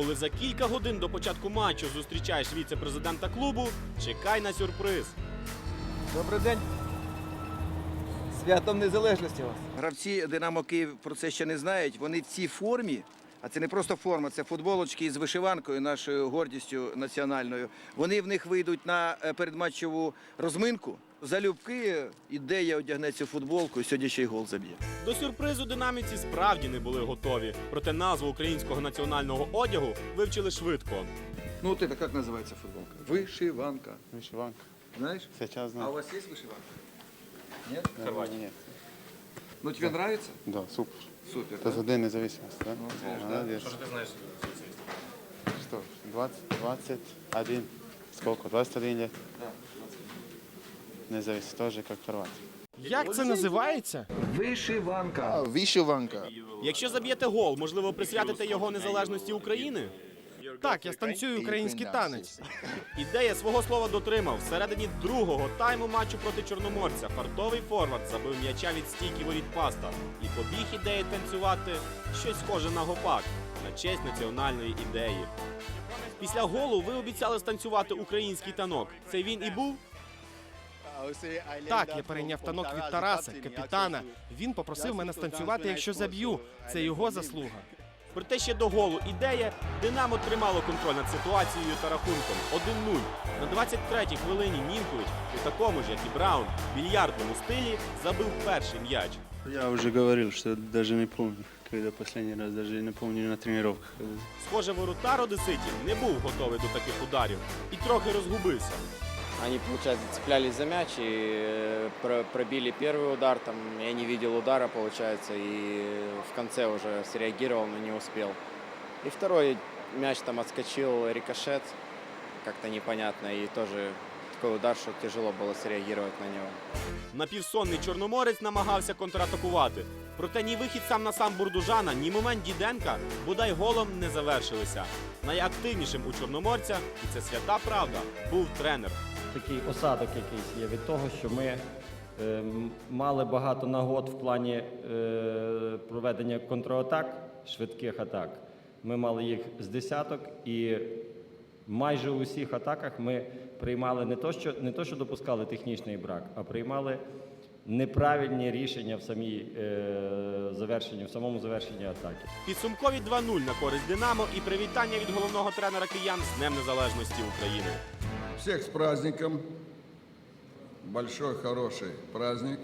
Коли за кілька годин до початку матчу зустрічаєш віце-президента клубу, чекай на сюрприз. Добрий день. Святом Незалежності вас. Гравці Динамо Київ про це ще не знають. Вони в цій формі, а це не просто форма, це футболочки з вишиванкою, нашою гордістю національною. Вони в них вийдуть на е, передматчеву розминку Залюбки ідея одягне цю футболку і сьогодні ще й гол заб'є. До сюрпризу динаміці справді не були готові, проте назву українського національного одягу вивчили швидко. Ну, от це як називається футболка? Вишиванка. Вышиванка. Знаєш? Сейчас А у знаю. вас є вишиванка? Ні? Наверное, Нет. Ну, тобі подобається? Да, супер. Супер. Это за день независимости, да? знаешь, да. Молодец. Что ты знаешь? Что, ж, 20, 21, сколько? 21 лет? Независимость, тоже как Хорватия. Як це називається? Вишиванка. Вишиванка. Якщо заб'єте гол, можливо, присвятите його незалежності України? Так, я станцюю український танець. Ідея свого слова дотримав. Всередині другого тайму матчу проти Чорноморця фартовий форвард забив м'яча від стійки воріт паста і побіг ідеї танцювати щось схоже на гопак на честь національної ідеї. Після голу ви обіцяли станцювати український танок. Це він і був? Так, я перейняв танок від Тараса, капітана. Він попросив мене станцювати, якщо заб'ю. Це його заслуга. Проте ще до голу ідея Динамо тримало контроль над ситуацією та рахунком 1-0. На 23-й хвилині Нінкович у такому ж, як і Браун, більярдному стилі забив перший м'яч. Я уже говорил, что даже не помню, когда последний раз, даже не помню на тренировках. Схоже, воротар одеситів не був готовий до таких ударів і трохи розгубився. Они, получается, цеплялись за мяч и э, про- пробили первый удар, там я не видел удара, получается, и в конце уже среагировал, но не успел. И второй мяч там отскочил, рикошет, как-то непонятно, и тоже такой удар, что тяжело было среагировать на него. Напівсонний чорноморець намагався контратакувати. Проте ні вихід сам на сам Бурдужана, ні момент Діденка бодай голом не завершилися. Найактивнішим у чорноморця, і це свята правда, був тренер. такий осадок якийсь є від того, що ми е, мали багато нагод в плані е, проведення контратак, швидких атак. Ми мали їх з десяток, і майже у всіх атаках ми приймали не то, що не то, що допускали технічний брак, а приймали неправильні рішення в самій е, завершенні, в самому завершенні атаки. Підсумкові 2-0 на користь Динамо і привітання від головного тренера киян з Днем Незалежності України. Всех с праздником. Большой, хороший праздник.